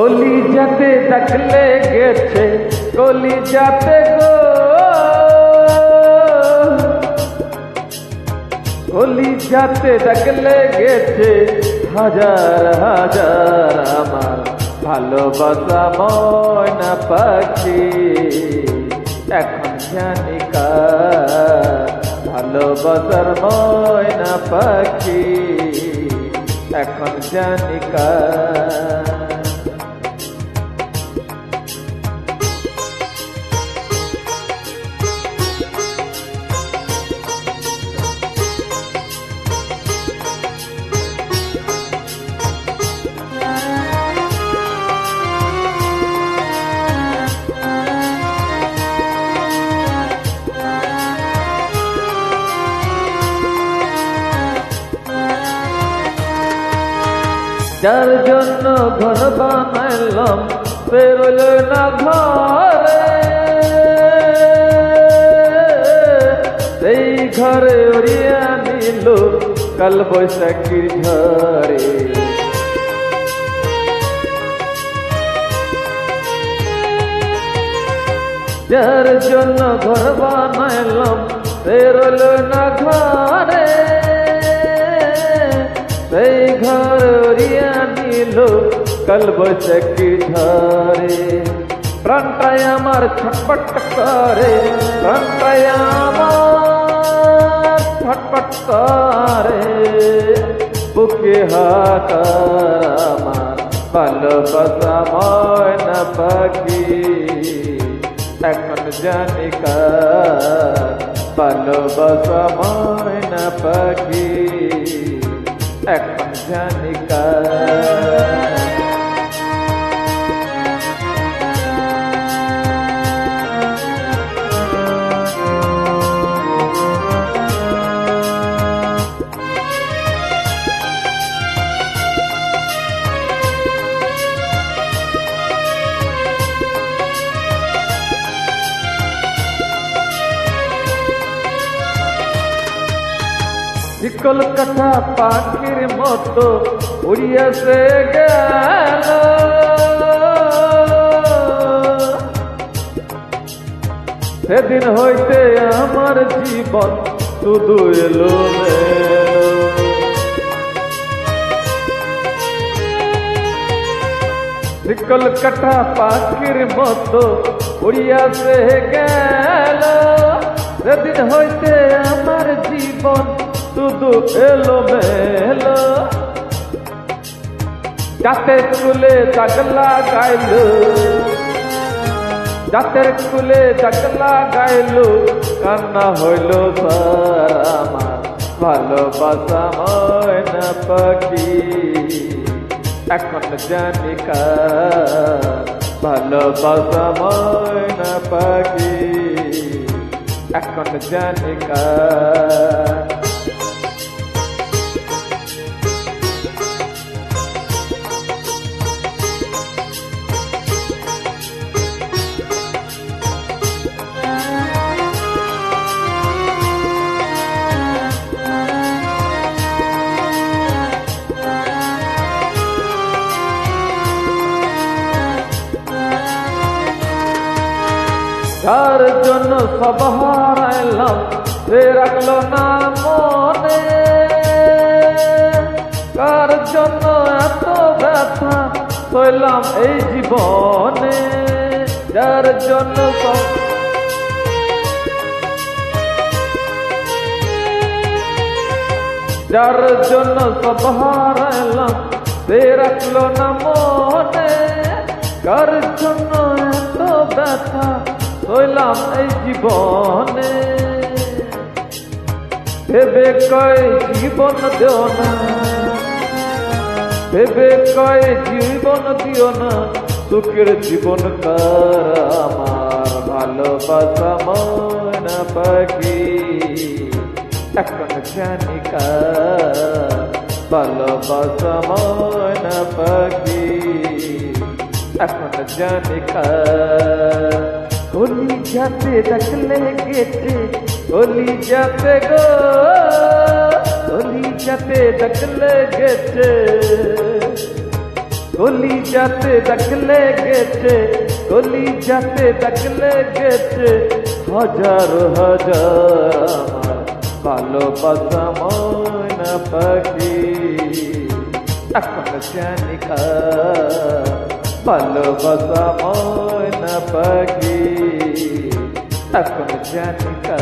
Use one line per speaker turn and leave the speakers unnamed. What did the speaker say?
কলি যাতে ডাকলে গেছে কলি যাতে গো। কলি যাতে ডাকলে গেছে হাজার হাজার আমার ভালোবাসা ময়না পাখি। এখন জানি কার ভালোবাসার ময়না পাখি। এখন জানি যার জন্য ঘর বানাইলাম বেরোল না ঘরে। সেই ঘরে উড়িয়া নিল কাল বৈশাখীর ঝরে যার জন্য ঘর বানাইলাম বেরোল না ঘরে। সেই ঘর উড়িয়া নিল কাল বৈশাখীর ঝরে প্রাণটাই আমার ছটপট করে, প্রাণটাই আমার ছটপট করে। বুকে হাকার আমার ভালোবাসা ময়না পাখি এখন জানি কার ভালোবাসা ময়না পাখি এখন জানি কার। কলকাতা পাখির মতো উড়িয়া গেল। সেদিন হইতে আমার জীবন শুধু এলো কলকাতা পাখির মতো উড়িয়া গেল। সেদিন হইতে আমার জীবন শুধু এলো মেলো জাতের কুলে দাগলা গাইল। জাতের কুলে দাগলা গাইল, কান্না হইল ভালোবাসা ময়না পাখি। এখন জানি ভালোবাসা ময়না পাখি। এখন জানি কার। যার জন্য সব হারাইলাম। সে রাখল না মনে। কার জন্য এত ব্যথা সইলাম এই জীবনে? যার জন্য সব যার জন্য সব হারাইলাম সে রাখল না মনে। কার জন্য এত ব্যথা হইলাম এই জীবনে। ভেবে কয় জীবন দেও না। ভেবে কয় জীবন দিও না। সুখের জীবন কার আমার, ভালোবাসা ময়না পাখি এখন জানি কার, ভালোবাসা ময়না পাখি এখন জানি কার। কলি যাতে দেখলে গেছে কলি যাতে গো কলি যাতে দেখলে গেছে কলি যাতে দেখলে গেছে কলি যাতে দেখলে গেছে হাজার হাজার ভালোবাসা ময়না পাখি এখন জানি খা ভালোবাসা ময়না পাখি এখন জানি খা